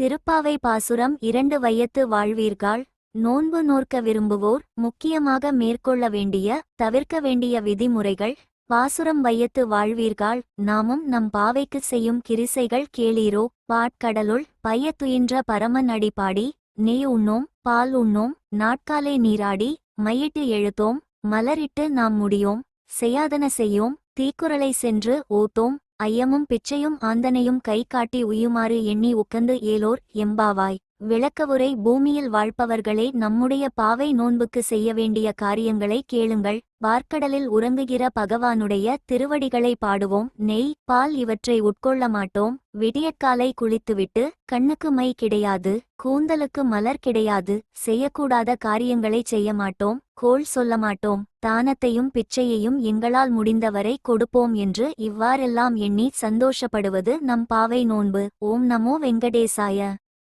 திருப்பாவை பாசுரம் இரண்டு வயத்து வாழ்வீர்கள். நோன்பு நோர்க்க விரும்புவோர் முக்கியமாக மேற்கொள்ள வேண்டிய தவிர்க்க வேண்டிய விதிமுறைகள். பாசுரம் வையத்து வாழ்வீர்கள் நாமும் நம் பாவைக்கு செய்யும் கிரிசைகள் கேளீரோ. பாட்கடலுள் பயத்துயின்ற பரமன் அடிப்பாடி நெய் உண்ணோம் பால் உண்ணோம் நாட்காலே நீராடி மையிட்டு எழுத்தோம் மலரிட்டு நாம் முடியோம். செய்யாதன செய்யோம் தீக்குறளை சென்று ஓத்தோம். ஐயமும் பிச்சையும் ஆந்தனையும் கை காட்டி உயுமாறு எண்ணி உக்கந்து ஏலோர் எம்பாவாய். விளக்கவுரை பூமியில் வாழ்பவர்களே நம்முடைய பாவை நோன்புக்கு செய்ய வேண்டிய காரியங்களை கேளுங்கள். வார்க்கடலில் உறங்குகிற பகவானுடைய திருவடிகளை பாடுவோம். நெய் பால் இவற்றை உட்கொள்ள மாட்டோம். விடியற்காலை குளித்துவிட்டு கண்ணுக்கு மை கிடையாது கூந்தலுக்கு மலர் கிடையாது. செய்யக்கூடாத காரியங்களை செய்ய மாட்டோம். கோள் சொல்ல மாட்டோம். தானத்தையும் பிச்சையையும் எங்களால் முடிந்தவரை கொடுப்போம் என்று இவ்வாறெல்லாம் எண்ணி சந்தோஷப்படுவது நம் பாவை நோன்பு. ஓம் நமோ வெங்கடேசாய.